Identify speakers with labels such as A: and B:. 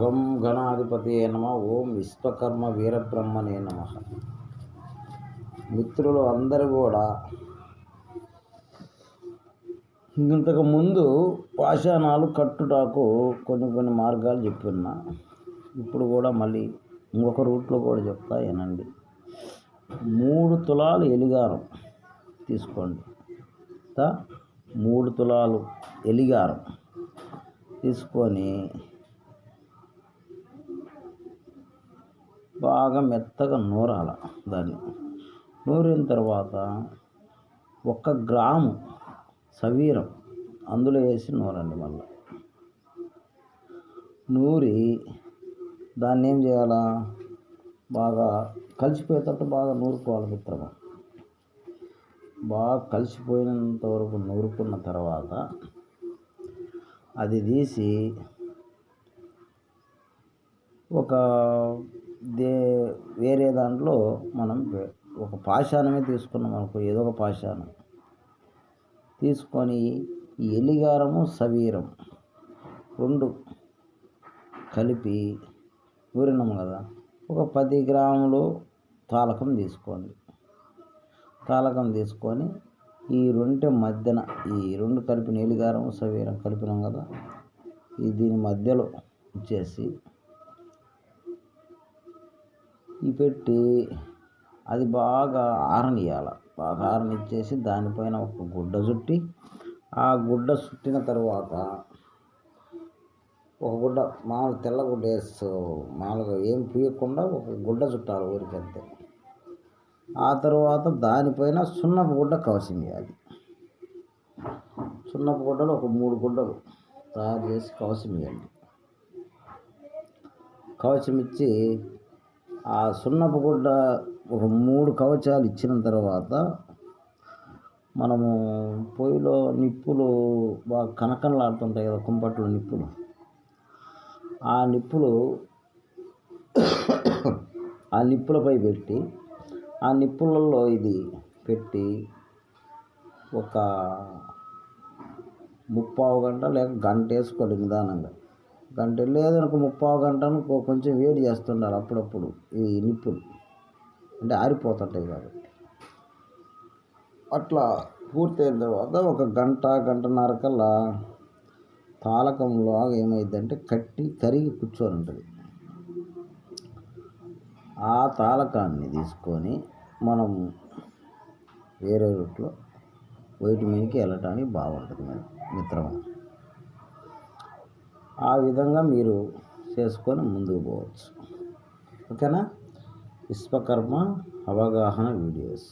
A: గం గణాధిపతి నమ. ఓం విశ్వకర్మ వీరబ్రహ్మనే నమ. మిత్రులు అందరూ కూడా ఇంతకు ముందు పాషాణాలు కట్టుటాకు కొన్ని కొన్ని మార్గాలు చెప్పున్నా. ఇప్పుడు కూడా మళ్ళీ ఇంకొక రూట్లో కూడా చెప్తా ఏనండి మూడు తులాలు ఎలిగారం తీసుకోండి. మూడు తులాలు ఎలిగారం తీసుకొని బాగా మెత్తగా నూరాల దాన్ని. నూరిన తర్వాత ఒక గ్రాము సవీరం అందులో వేసి నూరండి మళ్ళీ. నూరి దాన్ని ఏం చేయాలా? బాగా కలిసిపోయేటట్టు బాగా నూరుకోవాలి మిత్రమా. బాగా కలిసిపోయినంత వరకు నూరుకున్న తర్వాత అది తీసి ఒక దే వేరే దాంట్లో మనం ఒక పాషాణమే తీసుకున్నాం అనుకో ఏదో ఒక పాషాణం. తీసుకొని ఈ ఎలిగారము సవీరం రెండు కలిపి ఊరినాం కదా ఒక పది గ్రాములు తాలకం తీసుకోండి. తాలకం తీసుకొని ఈ రెండు మధ్యన ఈ రెండు కలిపిన ఎలిగారం సవీరం కలిపినాం కదా ఈ దీని మధ్యలో ఇచ్చేసి పెట్టి అది బాగా ఆరనియాల బాగా ఆరనిచ్చేసి దానిపైన ఒక గుడ్డ చుట్టి ఆ గుడ్డ చుట్టిన తర్వాత ఒక గుడ్డ మామూలు తెల్ల గుడ్డ వేస్తూ మామూలుగా ఏం పూయకుండా ఒక గుడ్డ చుట్టాలి ఊరికంతే ఆ తర్వాత దానిపైన సున్నపు గుడ్డ కవసం వేయాలి సున్నపు గుడ్డలు ఒక మూడు గుడ్డలు తయారు చేసి కవసం ఇవ్వండి కవచం ఇచ్చి ఆ సున్నపు గుడ్డ ఒక మూడు కవచాలు ఇచ్చిన తర్వాత మనము పొయ్యిలో నిప్పులు బాగా కనకనలాడుతుంటాయి కదా కుంపట్లో నిప్పులు. ఆ నిప్పులు ఆ నిప్పులపై పెట్టి ఆ నిప్పులలో ఇది పెట్టి ఒక ముప్పావు గంట లేక గంట వేసుకోవాలి నిదానంగా. గంట లేదనుకో ముప్పావు అనుకో కొంచెం వేడి చేస్తుండాలి అప్పుడప్పుడు ఈ నిప్పులు. అంటే ఆరిపోతుంటాయి కాబట్టి. అట్లా పూర్తయిన తర్వాత ఒక గంట గంటన్నర కల్లా తాలకంలో ఏమైందంటే కట్టి కరిగి కూర్చొని ఉంటుంది. ఆ తాలకాన్ని తీసుకొని మనం వేరే రూట్లో వైట్ మీదకి వెళ్ళటానికి బాగుంటుంది మిత్రమా? ఆ విధంగా మీరు చేసుకొని ముందుకు పోవచ్చు. ఓకేనా? విశ్వకర్మ అవగాహన వీడియోస్.